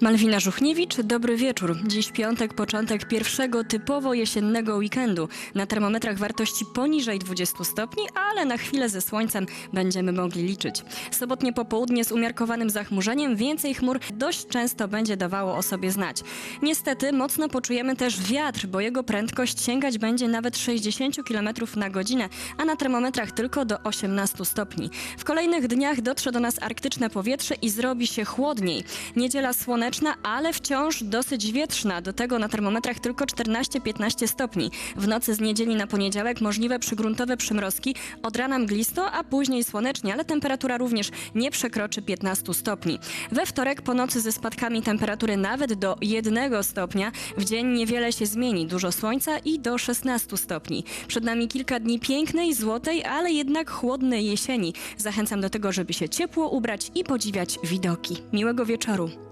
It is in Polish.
Malwina Żuchniewicz, dobry wieczór. Dziś piątek, początek pierwszego typowo jesiennego weekendu. Na termometrach wartości poniżej 20 stopni, ale na chwilę ze słońcem będziemy mogli liczyć. Sobotnie popołudnie z umiarkowanym zachmurzeniem, więcej chmur dość często będzie dawało o sobie znać. Niestety mocno poczujemy też wiatr, bo jego prędkość sięgać będzie nawet 60 km na godzinę, a na termometrach tylko do 18 stopni. W kolejnych dniach dotrze do nas arktyczne powietrze i zrobi się chłodniej. Niedziela słoneczna, ale wciąż dosyć wietrzna. Do tego na termometrach tylko 14-15 stopni. W nocy z niedzieli na poniedziałek możliwe przygruntowe przymrozki, od rana mglisto, a później słonecznie, ale temperatura również nie przekroczy 15 stopni. We wtorek po nocy ze spadkami temperatury nawet do 1 stopnia. W dzień niewiele się zmieni, dużo słońca i do 16 stopni. Przed nami kilka dni pięknej, złotej, ale jednak chłodnej jesieni. Zachęcam do tego, żeby się ciepło ubrać i podziwiać widoki. Miłego wieczoru.